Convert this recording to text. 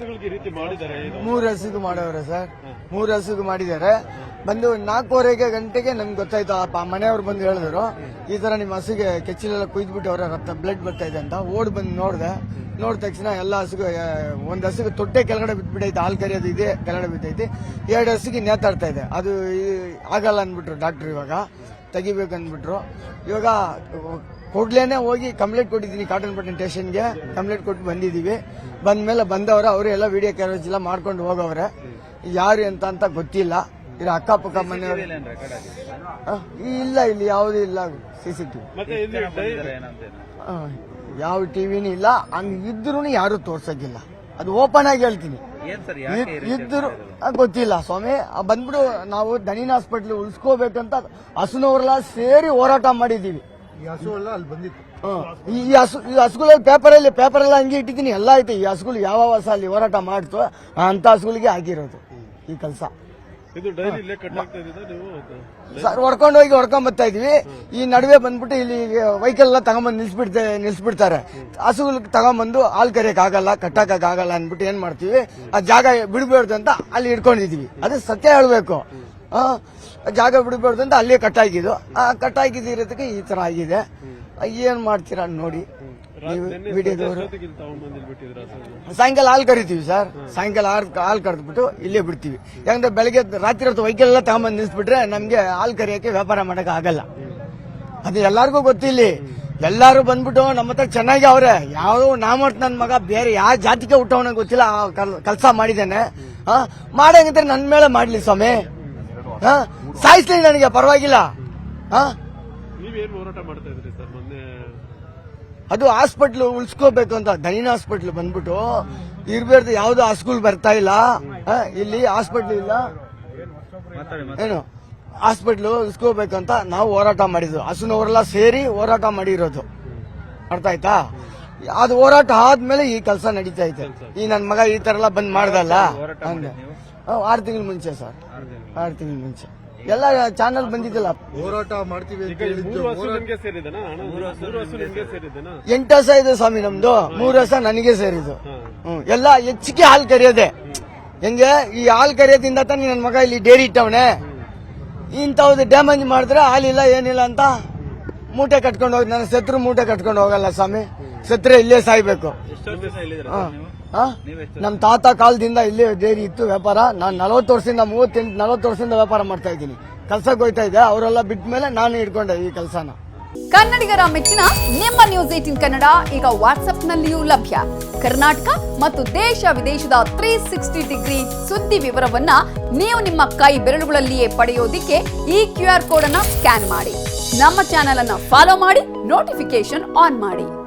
ಹಸುಗಳಿಗೆ ರೀತಿ ಮಾಡಿದ್ದಾರೆ ಮೂರು ಹಸುಗು ಮಾಡವ್ರೆ ಸರ್. ಮೂರು ಹಸಿದು ಮಾಡಿದ್ದಾರೆ. ಬಂದು ನಾಲ್ಕೂವರೆಗೆ ಗಂಟೆಗೆ ನಮ್ಗೆ ಗೊತ್ತಾಯ್ತು. ಆ ಮನೆಯವ್ರು ಬಂದು ಹೇಳಿದ್ರು. ಈ ತರ ನಿಮ್ಮ ಹಸುಗೆ ಕೆಚ್ಚಿಲೆಲ್ಲ ಅವರ ರಕ್ತ ಬ್ಲಡ್ ಬರ್ತಾ ಇದೆ ಅಂತ ಓಡ್ ಬಂದು ನೋಡಿದೆ. ನೋಡಿದ ತಕ್ಷಣ ಎಲ್ಲ ಹಸುಗು ಒಂದು ಹಸುಗೆ ತೊಟ್ಟೆ ಕೆಳಗಡೆ ಬಿಟ್ಬಿಟ್ಟೈತೆ ಹಾಲು ಕರಿಯೋದು ಇದೆ ಕೆಳಗಡೆ ಬಿದ್ದೈತಿ. ಎರಡು ಹಸುಗೆ ನೇತಾಡ್ತಾ ಇದೆ. ಅದು ಆಗಲ್ಲ ಅಂದ್ಬಿಟ್ರು ಡಾಕ್ಟರ್ ಇವಾಗ. ತೆಗಿಬೇಕು ಅಂದ್ಬಿಟ್ರು ಇವಾಗ ಕೂಡ್ಲೇನೆ ಹೋಗಿ ಕಂಪ್ಲೇಂಟ್ ಕೊಟ್ಟಿದ್ದೀನಿ ಕಾಟನ್ ಪಟ್ಟಣ ಸ್ಟೇಷನ್ಗೆ. ಕಂಪ್ಲೇಂಟ್ ಕೊಟ್ಟು ಬಂದಿದ್ದೀವಿ. ಬಂದ್ಮೇಲೆ ಬಂದವರು ಅವರು ಎಲ್ಲ ವಿಡಿಯೋ ಕ್ಯಾರೇಜ್ ಎಲ್ಲ ಮಾಡ್ಕೊಂಡು ಹೋಗವ್ರೆ. ಯಾರು ಅಂತ ಅಂತ ಗೊತ್ತಿಲ್ಲ. ಇಲ್ಲ ಅಕ್ಕಪಕ್ಕ ಮನೆಯವರು ಇಲ್ಲ ಇಲ್ಲಿ ಯಾವುದೂ ಇಲ್ಲ. ಸಿ ಸಿ ಟಿವಿ ಮತ್ತೆ ಇಲ್ಲಿ ಡೈ- ಯಾವ ಟಿವಿನೂ ಇಲ್ಲ. ಹಂಗಿದ್ರು ಯಾರು ತೋರ್ಸಕ್ಕಿಲ್ಲ. ಅದು ಓಪನ್ ಆಗಿ ಹೇಳ್ತೀನಿ. ಏನ್ ಸರ್ ಇದ್- ಇದ್ರು ಗೊತ್ತಿಲ್ಲ ಸ್ವಾಮಿ. ಆ, ಬಂದ್ಬಿಡು ನಾವು ದಣಿನ ಹಾಸ್ಪಿಟ್ಲ್ ಉಳಿಸ್ಕೋಬೇಕಂತ ಹಸುನವ್ರೆಲ್ಲ ಸೇರಿ ಹೋರಾಟ ಮಾಡಿದೀವಿ. ಈ ಹಸು ಎಲ್ಲ ಅಲ್ಲಿ ಬಂದಿತ್ತು. ಈ ಈ ಹಸು ಈ ಹಸುಗಳಲ್ಲಿ ಪೇಪರ್ ಅಲ್ಲಿ ಪೇಪರ್ ಎಲ್ಲ ಹಂಗೆ ಇಟ್ಟಿದ್ದೀನಿ. ಎಲ್ಲ ಐತೆ. ಈ ಹಸುಗಳು ಯಾವ ಹಸ ಅಲ್ಲಿ ಹೋರಾಟ ಮಾಡ್ತೋ ಅಂತ ಹಸುಗಳಿಗೆ ಆಗಿರೋದು ಈ ಕೆಲಸ. ಸರ್ ಹೊಡ್ಕೊಂಡು ಹೋಗಿ ಹೊಡ್ಕೊಂಡ್ ಬರ್ತಾ ಇದೀವಿ. ಈ ನಡುವೆ ಬಂದ್ಬಿಟ್ಟು ಇಲ್ಲಿ ವೆಹಿಕಲ್ ಎಲ್ಲ ತಗೊಂಬಂದು ನಿಲ್ಸ್ಬಿಡ್ತೆ, ನಿಲ್ಸ್ಬಿಡ್ತಾರೆ. ಹಸುಗಳಿಗೆ ತಗೊಂಬಂದು ಹಾಲು ಕರಿಯಕ್ ಆಗಲ್ಲ ಕಟ್ಟಕ್ ಆಗಲ್ಲ ಅಂದ್ಬಿಟ್ಟು ಏನ್ ಮಾಡ್ತೀವಿ? ಆ ಜಾಗ ಬಿಡ್ಬಾರ್ದು ಅಂತ ಅಲ್ಲಿ ಇಟ್ಕೊಂಡಿದೀವಿ ಅದು ಸತ್ಯ ಹೇಳ್ಬೇಕು. ಜಾಗ ಬಿಡಬಾರ್ದು ಅಂತ ಅಲ್ಲೇ ಕಟ್ಟಾಕಿದ್ದು. ಆ ಕಟ್ಟಾಕಿದಿರೋದಕ್ಕೆ ಈ ತರ ಆಗಿದೆ. ಏನ್ ಮಾಡ್ತೀರಾ ನೋಡಿ. ನೀವು ವಿಡಿಯೋದವರು ಸಾಯಂಕಾಲ ಹಾಲು ಕರಿತೀವಿ ಸರ್. ಸಾಯಂಕಾಲ ಹಾಲು ಹಾಲು ಕರೆದ್ಬಿಟ್ಟು ಇಲ್ಲೇ ಬಿಡ್ತೀವಿ. ಯಾಕಂದ್ರೆ ಬೆಳಗ್ಗೆ ರಾತ್ರಿ ಹೊತ್ತು ವೈಕಲ್ ಎಲ್ಲ ತಗೊಂಬಂದು ನಿಲ್ಸ್ಬಿಟ್ರೆ ನಮ್ಗೆ ಹಾಲು ಕರಿಯಕ್ಕೆ ವ್ಯಾಪಾರ ಮಾಡಕ್ ಆಗಲ್ಲ. ಅದು ಎಲ್ಲಾರ್ಗೂ ಗೊತ್ತಿಲ್ಲ. ಎಲ್ಲಾರು ಬಂದ್ಬಿಟ್ಟು ನಮ್ಮ ಹತ್ರ ಚೆನ್ನಾಗಿ ಅವ್ರೆ. ಯಾವ್ದೋ ನಾ ಮಾಡ್ತ ನನ್ ಮಗ ಬೇರೆ ಯಾವ ಜಾತಿಗೆ ಹುಟ್ಟವನ ಗೊತ್ತಿಲ್ಲ. ಕೆಲಸ ಮಾಡಿದ್ದೇನೆ. ಮಾಡಂಗಿದ್ರೆ ನನ್ ಮೇಲೆ ಮಾಡ್ಲಿ ಸ್ವಾಮಿ. ಸಾಯಿಸ್ಲಿ ನನಗೆ ಪರವಾಗಿಲ್ಲ. ಆ ನೀವೇನ್ ಹೋರಾಟ ಮಾಡ್ತಾ ಇದ್ರಿ ಸರ್ ಮೊನ್ನೆ? ಅದು ಹಾಸ್ಪಿಟ್ಲ್ ಉಳಿಸ್ಕೋಬೇಕು ಅಂತ ದೈನ ಹಾಸ್ಪಿಟ್ಲ್ ಬಂದ್ಬಿಟ್ಟು. ಇರ್ಬೇಡ್ದು ಯಾವ್ದು ಹಸ್ಗಳು ಬರ್ತಾ ಇಲ್ಲ. ಇಲ್ಲಿ ಹಾಸ್ಪಿಟ್ಲ್ ಇಲ್ಲ. ಏನು? ಹಾಸ್ಪಿಟ್ಲ್ ಅಂತ ನಾವು ಹೋರಾಟ ಮಾಡಿದ್ವು ಹಸುನವರೆಲ್ಲ ಸೇರಿ ಹೋರಾಟ ಮಾಡಿರೋದು. ಅರ್ಥ ಆಯ್ತಾ? ಅದು ಹೋರಾಟ ಆದ್ಮೇಲೆ ಈ ಕೆಲಸ ನಡೀತಾ ಇದೆ ಈ ನನ್ನ ಮಗ ಈ ತರ ಎಲ್ಲ ಬಂದ್ ಮಾಡ್ದಲ್ಲ? ಆರು ತಿಂಗಳ ಮುಂಚೆ ಸರ್. ಆರು ತಿಂಗಳ ಮುಂಚೆ. ಎಲ್ಲ ಚಾನಲ್ ಬಂದಿದ್ದಲ್ಲ. ಹೋರಾಟ ಮಾಡ್ತೀವಿ ಎಂಟು ಹಸ ಇದೆ ಸ್ವಾಮಿ ನಮ್ದು. ಮೂರು ಹಸ ನನಗೆ ಸೇರಿದ್ದು. ಹ್ಮ್ ಎಲ್ಲ ಹೆಚ್ಚಿಗೆ ಹಾಲು ಕರಿಯೋದೆ. ಹೆಂಗೆ? ಈ ಹಾಲು ಕರೆಯೋದ್ರಿಂದ ತಾನೇ ನನ್ನ ಮಗ ಇಲ್ಲಿ ಡೇರಿ ಇಟ್ಟವನೆ. ಇಂಥವ್ದು ಡ್ಯಾಮೇಜ್ ಮಾಡಿದ್ರೆ ಹಾಲಿಲ್ಲ ಏನಿಲ್ಲ ಅಂತ ಮೂಟೆ ಕಟ್ಕೊಂಡು ಹೋಗಿ ನನ್ನ ಶತ್ರು ಮೂಟೆ ಕಟ್ಕೊಂಡು ಹೋಗಲ್ಲ ಸ್ವಾಮಿ. ಸತ್ರೆ ಇಲ್ಲೇ ಸಾಯ್ಬೇಕು. ಎಷ್ಟು ವರ್ಷದಿಂದ ಇಲ್ಲಿದ್ದೀರಾ ಹಾ. ಸರ್ ನೀವು ಹಾ? ನೀವೆಷ್ಟು ನಮ್ ತಾತ ಕಾಲದಿಂದ ಇಲ್ಲೇ ಡೇರಿ ಇತ್ತು ವ್ಯಾಪಾರ. ನಾನು ನಲವತ್ತು ವರ್ಷದಿಂದ ಮೂವತ್ತೆಂಟು ನಲವತ್ತು ವರ್ಷದಿಂದ ವ್ಯಾಪಾರ ಮಾಡ್ತಾ ಇದ್ದೀನಿ. ಕೆಲ್ಸಕ್ಕೆ ಹೋಯ್ತಾ ಇದೆ ಅವರೆಲ್ಲ ಬಿಟ್ಟ ಮೇಲೆ ನಾನು ಹಿಡ್ಕೊಂಡೆ ಈ ಕೆಲಸನ. ಕನ್ನಡಿಗರ ಮೆಚ್ಚಿನ ನಿಮ್ಮ ನ್ಯೂಸ್ ಏಟಿನ್ ಕನ್ನಡ ಈಗ ವಾಟ್ಸ್ಆಪ್ನಲ್ಲಿಯೂ ಲಭ್ಯ. ಕರ್ನಾಟಕ ಮತ್ತು ದೇಶ ವಿದೇಶದ ತ್ರೀ ಸಿಕ್ಸ್ಟಿ ಡಿಗ್ರಿ ಸುದ್ದಿ ವಿವರವನ್ನ ನೀವು ನಿಮ್ಮ ಕೈ ಬೆರಳುಗಳಲ್ಲಿಯೇ ಪಡೆಯೋದಿಕ್ಕೆ ಈ ಕ್ಯೂ ಆರ್ ಕೋಡ್ ಅನ್ನ ಸ್ಕ್ಯಾನ್ ಮಾಡಿ. ನಮ್ಮ ಚಾನೆಲ್ ಅನ್ನ ಫಾಲೋ ಮಾಡಿ ನೋಟಿಫಿಕೇಶನ್ ಆನ್ ಮಾಡಿ.